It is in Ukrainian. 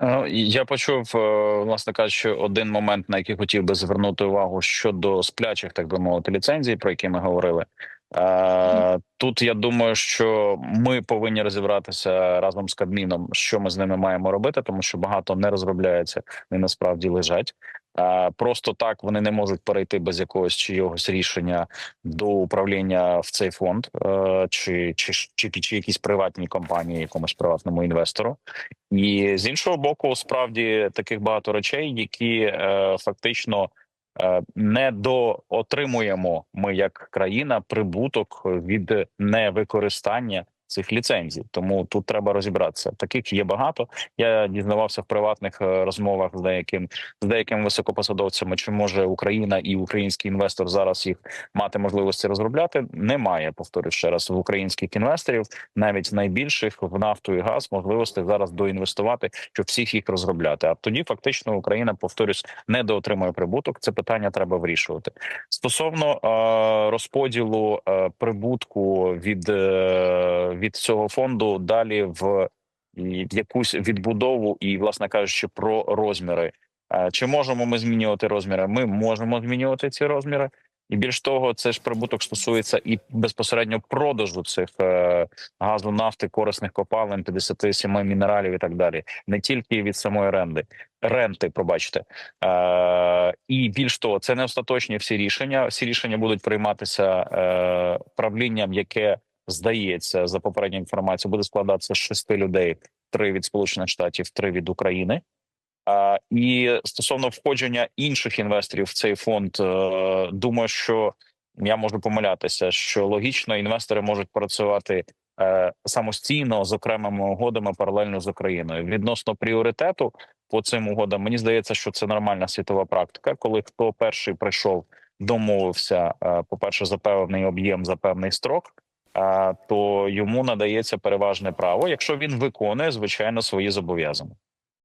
Ну, Я почув, е, власне кажучи, один момент, на який хотів би звернути увагу щодо сплячих, так би мовити, ліцензій, про які ми говорили. Е, Тут я думаю, що ми повинні розібратися разом з Кабміном, що ми з ними маємо робити, тому що багато не розробляється, вони насправді лежать. Просто так вони не можуть перейти без якогось чийогось рішення до управління в цей фонд, е, чи, чи, чи, чи якісь приватній компанії, якомусь приватному інвестору. І з іншого боку, справді таких багато речей, які е, фактично е, не доотримуємо ми як країна прибуток від невикористання цих ліцензій. Тому тут треба розібратися. Таких є багато. Я дізнавався в приватних е, розмовах з деяким з деякими високопосадовцями, чи може Україна і український інвестор зараз їх мати можливості розробляти. Немає. Повторюю ще раз в українських інвесторів, навіть найбільших в нафту і газ, можливостей зараз доінвестувати, щоб всіх їх розробляти. А тоді фактично Україна, повторюсь, не доотримує прибуток. Це питання треба вирішувати. Стосовно е, розподілу е, прибутку від, е, від цього фонду далі в якусь відбудову і, власне кажучи, про розміри. Чи можемо ми змінювати розміри? Ми можемо змінювати ці розміри, і більш того, це ж прибуток стосується і безпосередньо продажу цих е, газу, нафти, корисних копалин, 57 мінералів і так далі, не тільки від самої ренди. Ренти, пробачте, е, і більш того, це не остаточні всі рішення. Всі рішення будуть прийматися е, правлінням, яке здається за попередньою інформацією, буде складатися з шести людей: три від Сполучених Штатів, три від України. А, і стосовно входження інших інвесторів в цей фонд, е, думаю, що я можу помилятися, що логічно інвестори можуть працювати е, самостійно з окремими угодами паралельно з Україною. Відносно пріоритету по цим угодам, мені здається, що це нормальна світова практика, коли хто перший прийшов, домовився, е, по перше, за певний об'єм за певний строк. То йому надається переважне право, якщо він виконує звичайно свої зобов'язання.